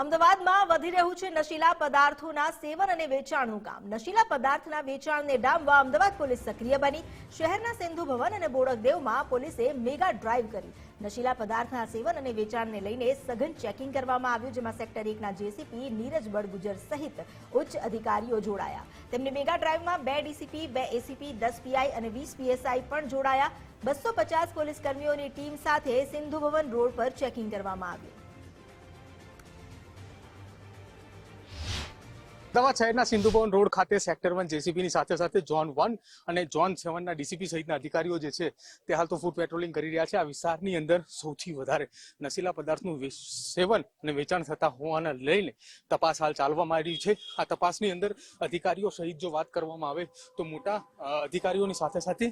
અમદાવાદમાં વધી રહ્યું છે નશીલા પદાર્થોના સેવન અને વેચાણનું કામ. નશીલા પદાર્થના વેચાણને ડામવા અમદાવાદ પોલીસ સક્રિય બની. શહેરના સિંધુ ભવન અને બોડકદેવમાં પોલીસે મેગા ડ્રાઈવ કરી. નશીલા પદાર્થના સેવન અને વેચાણને લઈને સઘન ચેકિંગ કરવામાં આવ્યું, જેમાં સેક્ટર એકના જેસીપી નીરજ બળગુજર સહિત ઉચ્ચ અધિકારીઓ જોડાયા. તેમની મેગા ડ્રાઈવમાં બે ડીસીપી, બે એસીપી, દસ પીઆઈ અને વીસ પીએસઆઈ પણ જોડાયા. બસો પચાસ પોલીસ કર્મીઓની ટીમ સાથે સિંધુ ભવન રોડ પર ચેકિંગ કરવામાં આવ્યું. અમદાવાદ શહેરના સિંધુ ભવન રોડ ખાતે સેક્ટર વન જેસીબીની સાથે સાથે ઝોન વન અને ઝોન સેવનના ડીસીપી સહિતના અધિકારીઓ જે છે તે હાલ તો ફૂડ પેટ્રોલિંગ કરી રહ્યા છે. આ વિસ્તારની અંદર સૌથી વધારે નશીલા પદાર્થનું સેવન અને વેચાણ થતા હોવાને લઈને તપાસ હાલ ચાલવામાં આવી છે. આ તપાસની અંદર અધિકારીઓ સહિત જો વાત કરવામાં આવે તો મોટા અધિકારીઓની સાથે સાથે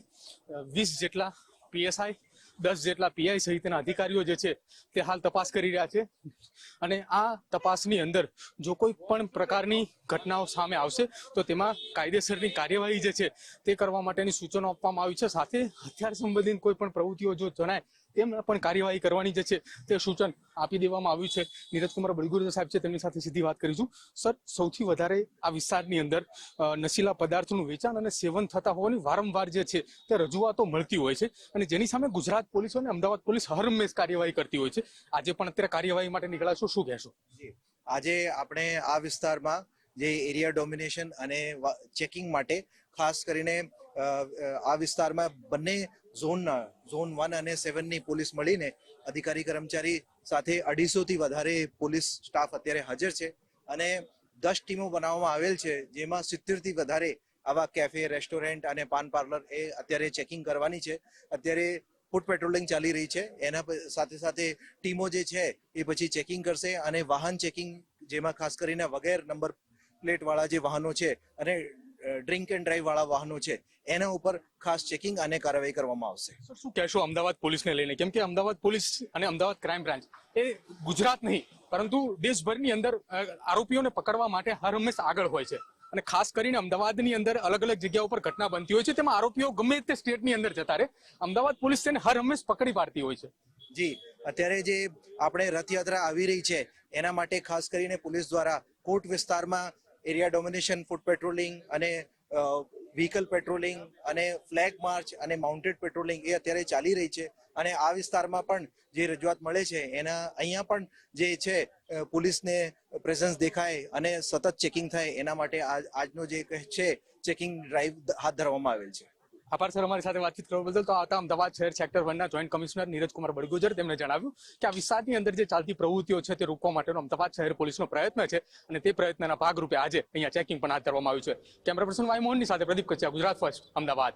વીસ જેટલા પીએસઆઈ દસ જેટલા પીઆઈ સહિતના અધિકારીઓ જે છે તે હાલ તપાસ કરી રહ્યા છે. અને આ તપાસની અંદર જો કોઈ પણ પ્રકારની ઘટનાઓ સામે આવશે, તો તેમાં કાયદેસરની કાર્યવાહી જે છે તે કરવા માટેની સૂચનો આપવામાં આવી છે. સાથે હથિયાર સંબંધિત કોઈ પણ પ્રવૃત્તિઓ જો જણાય તેમને પણ કાર્યવાહી કરવાની જે છે તે સૂચન આપી દેવામાં આવ્યું છે. નીરજકુમાર બળગુર સાહેબ છે, તેમની સાથે સીધી વાત કરીશું. સર, સૌથી વધારે આ વિસ્તારની અંદર નશીલા પદાર્થનું વેચાણ અને સેવન થતા હોવાની વારંવાર જે છે તે રજૂઆતો મળતી હોય છે. અને જેની સામે ગુજરાત પોલીસ અને અમદાવાદ પોલીસ હરમેશ કાર્યવાહી કરતી હોય છે. આજે પણ અત્યારે કાર્યવાહી માટે નીકળ્યા છો શું કહેશો? આજે આપણે આ વિસ્તારમાં જે એરિયા ડોમિનેશન અને ચેકિંગ માટે ખાસ કરીને આ વિસ્તારમાં બંને ઝોનના, ઝોન વન અને સેવનની પોલીસ મળીને અધિકારી, કર્મચારી સાથે અઢીસોથી વધારે પોલીસ સ્ટાફ અત્યારે હાજર છે અને દસ ટીમો બનાવવામાં આવેલ છે, જેમાં સિત્તેરથી વધારે આવા કેફે રેસ્ટોરન્ટ અને પાન પાર્લર એ અત્યારે ચેકિંગ કરવાની છે. અત્યારે ફૂડ પેટ્રોલિંગ ચાલી રહી છે. એના સાથે સાથે ટીમો જે છે, એ પછી ચેકિંગ કરશે અને વાહન ચેકિંગ જેમાં ખાસ કરીને વગેર નંબર પ્લેટ વાળા જે વાહનો છે અને ડ્રિંક એન્ડ ડ્રાઈવ વાળા વાહનો છે, એના ઉપર ખાસ ચેકિંગ અને કાર્યવાહી કરવામાં આવશે. શું કહેશો અમદાવાદ પોલીસને લઈને? કેમ કે અમદાવાદ પોલીસ અને અમદાવાદ ક્રાઇમ બ્રાન્ચ એ ગુજરાત નહીં, પરંતુ દેશભરની અંદર આરોપીઓને પકડવા માટે હર હંમેશ આગળ હોય છે. અને ખાસ કરીને અમદાવાદની અંદર અલગ અલગ જગ્યા ઉપર ઘટના બનતી હોય છે. તેમાં આરોપીઓ ગમે તે સ્ટેટની અંદર જતા રહે. અમદાવાદ પોલીસ તેને હર હંમેશ પકડી પાડતી હોય છે. જી, અત્યારે જે આપણે રથયાત્રા આવી રહી છે, એના માટે ખાસ કરીને પોલીસ દ્વારા કોર્ટ વિસ્તારમાં એરિયા ડોમિનેશન, ફૂડ પેટ્રોલિંગ અને વ્હીકલ પેટ્રોલિંગ અને ફ્લેગ માર્ચ અને માઉન્ટેડ પેટ્રોલિંગ એ અત્યારે ચાલી રહી છે. અને આ વિસ્તારમાં પણ જે રજૂઆત મળે છે, એના અહીંયા પણ જે છે પોલીસને પ્રેઝન્સ દેખાય અને સતત ચેકિંગ થાય, એના માટે આજ- આજનો જે છે ચેકિંગ ડ્રાઈવ હાથ ધરવામાં આવેલ છે. આભાર સર, અમારી સાથે વાતચીત કરવા બદલ. તો આવતા અમદાવાદ શહેર સેક્ટર વનના જોઈન્ટ કમિશનર નીરજકુમાર બડગુજર તેમણે જણાવ્યું કે આ વિસ્તારની અંદર જે ચાલતી પ્રવૃત્તિઓ છે, તે રોકવા માટેનો અમદાવાદ શહેર પોલીસનો પ્રયત્ન છે અને તે પ્રયત્નના ભાગરૂપે આજે અહીંયા ચેકિંગ પણ હાથ ધરવામાં આવ્યું છે. કેમેરા પર્સન વાય મોહનની સાથે પ્રદીપ કચ્યા ગુજરાત ફર્સ્ટ, અમદાવાદ.